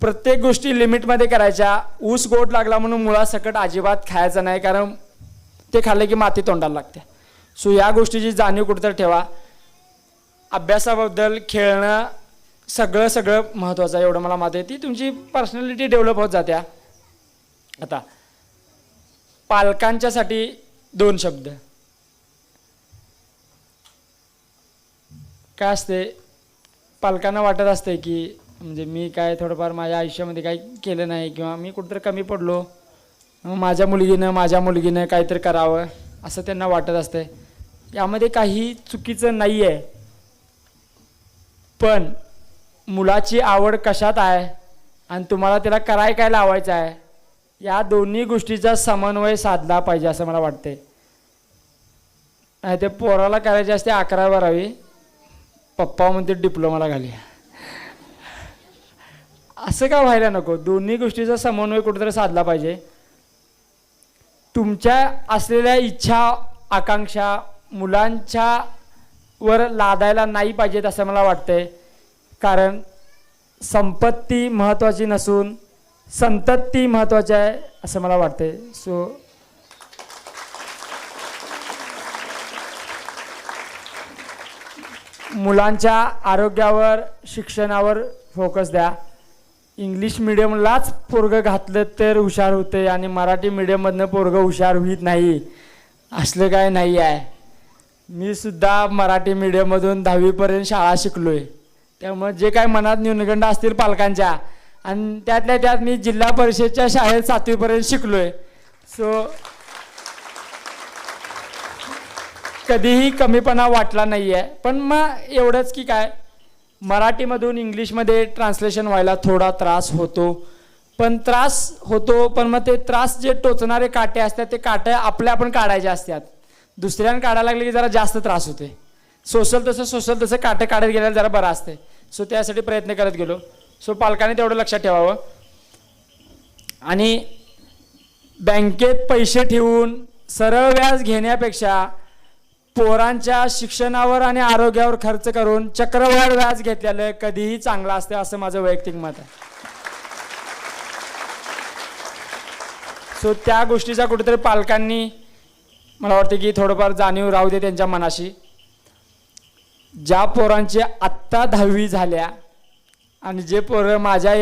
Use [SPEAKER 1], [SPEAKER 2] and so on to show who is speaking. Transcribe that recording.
[SPEAKER 1] प्रत्येक गोष्टी लिमिटमध्ये करायच्या. ऊस गोड लागला म्हणून मुळासकट अजिबात खायचं नाही कारण ते खाल्लं की माती तोंडाला लागते. सो या गोष्टीची जाणीव कुठेतरी ठेवा. अभ्यासाबद्दल खेळणं सगळं सगळं महत्त्वाचं आहे एवढं मला मात आहे. ती तुमची पर्सनॅलिटी डेव्हलप होत जात्या. आता पालकांच्यासाठी दोन शब्द. काय असते पालकांना वाटत असते की म्हणजे मी काय थोडंफार माझ्या आयुष्यामध्ये काही केलं नाही किंवा मी कुठंतरी कमी पडलो. मग माझ्या मुलगीनं माझ्या मुलगीनं काहीतरी करावं असं त्यांना वाटत असतं यामध्ये काही चुकीचं नाही आहे पण मुलाची आवड कशात आहे आणि तुम्हाला त्याला कराय काय लावायचं आहे या दोन्ही गोष्टीचा समन्वय साधला पाहिजे असं मला वाटते नाही ते पोराला करायचे असते अकरा बारावी पप्पा म्हणते डिप्लोमाला घाली असं का व्हायला नको? दोन्ही गोष्टीचा समन्वय कुठेतरी साधला पाहिजे. तुमच्या असलेल्या इच्छा आकांक्षा मुलांच्या वर लादायला नाही पाहिजेत असं मला वाटतंय. कारण संपत्ती महत्त्वाची नसून संतती महत्त्वाची आहे असं मला वाटतंय. सो मुलांच्या आरोग्यावर शिक्षणावर फोकस द्या. इंग्लिश मिडियमलाच पोरगं घातलं तर हुशार होते आणि मराठी मिडियममधनं पोरगं हुशार होत नाही. असलं काय नाही आहे. मी सुद्धा मराठी मिडियममधून दहावीपर्यंत शाळा शिकलो आहे त्यामुळे जे काय मनात न्यूनगंड असतील पालकांच्या आणि त्यातल्या त्यात मी जिल्हा परिषदच्या शाळेत सातवीपर्यंत शिकलो आहे सो कधीही कमीपणा वाटला नाही आहे पण मग एवढंच की काय? मराठीमधून इंग्लिशमध्ये ट्रान्सलेशन व्हायला थोडा त्रास होतो. पण त्रास होतो पण मग ते त्रास जे टोचणारे काटे असतात ते काटे आपल्या आपण काढायचे असतात. दुसऱ्यानं काढायला लागले की जरा जास्त त्रास होते. सोसल तसं सोसल तसं काटे काढत गेल्याला जरा बरं असते सो त्यासाठी प्रयत्न करत गेलो. सो पालकांनी तेवढं लक्षात ठेवावं. आणि बँकेत पैसे ठेवून सरळ व्याज घेण्यापेक्षा पोरांच्या शिक्षणावर आणि आरोग्यावर खर्च करून चक्रवाढ व्याज घेतलेलं कधीही चांगलं असतं असं माझं वैयक्तिक मत आहे. सो त्या गोष्टीचा कुठेतरी पालकांनी मला वाटतं की थोडंफार जाणीव राहू दे त्यांच्या मनाशी. ज्या पोरांची आत्ता दहावी झाल्या आणि जे पोरं माझ्या